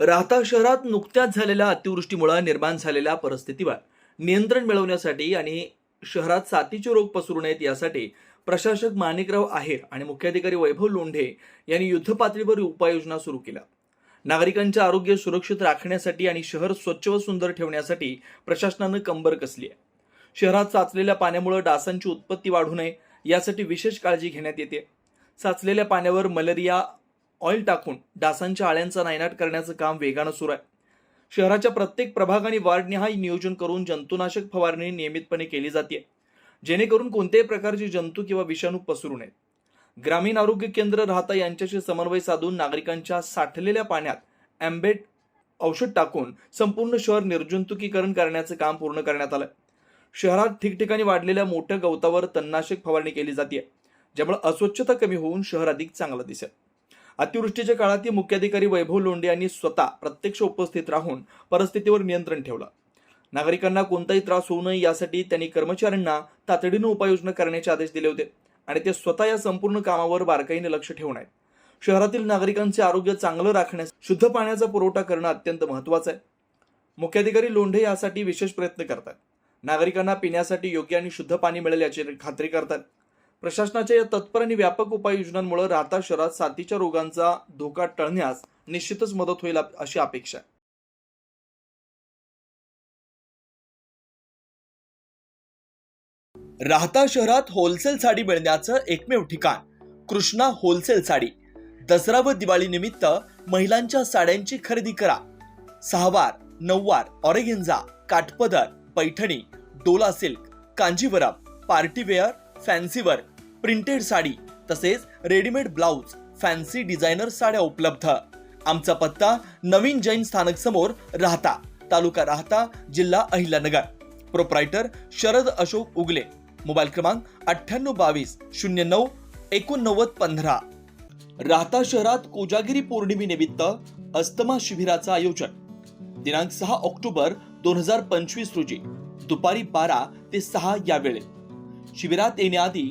राहता शहरात नुकत्याच झालेल्या अतिवृष्टीमुळे निर्माण झालेल्या परिस्थितीवर नियंत्रण मिळवण्यासाठी आणि शहरात साथीचे रोग पसरू नयेत यासाठी प्रशासक माणिकराव आहेर आणि मुख्याधिकारी वैभव लोंढे यांनी युद्धपातळीवर उपाययोजना सुरू केल्या. नागरिकांचे आरोग्य सुरक्षित राखण्यासाठी आणि शहर स्वच्छ व सुंदर ठेवण्यासाठी प्रशासनानं कंबर कसली आहे. शहरात साचलेल्या पाण्यामुळे डासांची उत्पत्ती वाढू नये यासाठी विशेष काळजी घेण्यात येते. साचलेल्या पाण्यावर मलेरिया ऑइल टाकून डासांच्या आळ्यांचा नायनाट करण्याचं काम वेगानं सुरू आहे. शहराच्या प्रत्येक प्रभाग आणि वार्डनिहाय नियोजन करून जंतुनाशक फवारणी नियमितपणे केली जाते जेणेकरून कोणत्याही प्रकारचे जंतू किंवा विषाणू पसरू नयेत ग्रामीण आरोग्य केंद्र राहता यांच्याशी समन्वय साधून नागरिकांच्या साठलेल्या पाण्यात अँबेट औषध टाकून संपूर्ण शहर निर्जंतुकीकरण करण्याचं काम पूर्ण करण्यात आलं शहरात ठिकठिकाणी वाढलेल्या मोठ्या गवतावर तणनाशक फवारणी केली जाते ज्यामुळे अस्वच्छता कमी होऊन शहर अधिक चांगलं दिसेल. अतिवृष्टीच्या काळात मुख्याधिकारी वैभव लोंढे यांनी स्वतः प्रत्यक्ष उपस्थित राहून परिस्थितीवर नियंत्रण ठेवलं. नागरिकांना कोणताही त्रास होऊ नये यासाठी त्यांनी कर्मचाऱ्यांना तातडीनं उपाययोजना करण्याचे आदेश दिले होते आणि ते स्वतः या संपूर्ण कामावर बारकाईने लक्ष ठेवून आहेत. शहरातील नागरिकांचे आरोग्य चांगलं राखण्यास शुद्ध पाण्याचा पुरवठा करणं अत्यंत महत्वाचं आहे. मुख्याधिकारी लोंढे यासाठी विशेष प्रयत्न करतात. नागरिकांना पिण्यासाठी योग्य आणि शुद्ध पाणी मिळेल याची खात्री करतात. प्रशासनाच्या या तत्पर आणि व्यापक उपाययोजनांमुळे राहता शहरात साथीच्या रोगांचा धोका टळण्यास निश्चितच मदत होईल अशी अपेक्षा आहे. राहता शहरात होलसेल साडी मिळण्याचं एकमेव ठिकाण कृष्णा होलसेल साडी. दसरा व दिवाळी निमित्त महिलांच्या साड्यांची खरेदी करा. सहावार नऊवार ऑरेगेंजा काठपदर Paithani Dola silk Kanjeevaram party wear फॅन्सीवर printed sari तसेच रेडीमेड ब्लाऊज फॅन्सी डिझायनर साड्या उपलब्ध. आमचा पत्ता नवीन जैन स्थानक समोर राहता तालुका राहता जिल्हा अहिल्यानगर. प्रोप्रायटर शरद अशोक उगले. मोबाईल क्रमांक अठ्ठ्याण्णव बावीस शून्य नऊ एकोणनव्वद पंधरा. राहता शहरात कोजागिरी पौर्णिमेनिमित्त अस्तमा शिबिराचं आयोजन. दिनांक सहा ऑक्टोबर दोन हजार पंचवीस रोजी. दुपारी बारा ते सहा या वेळेत शिबिरात येण्याआधी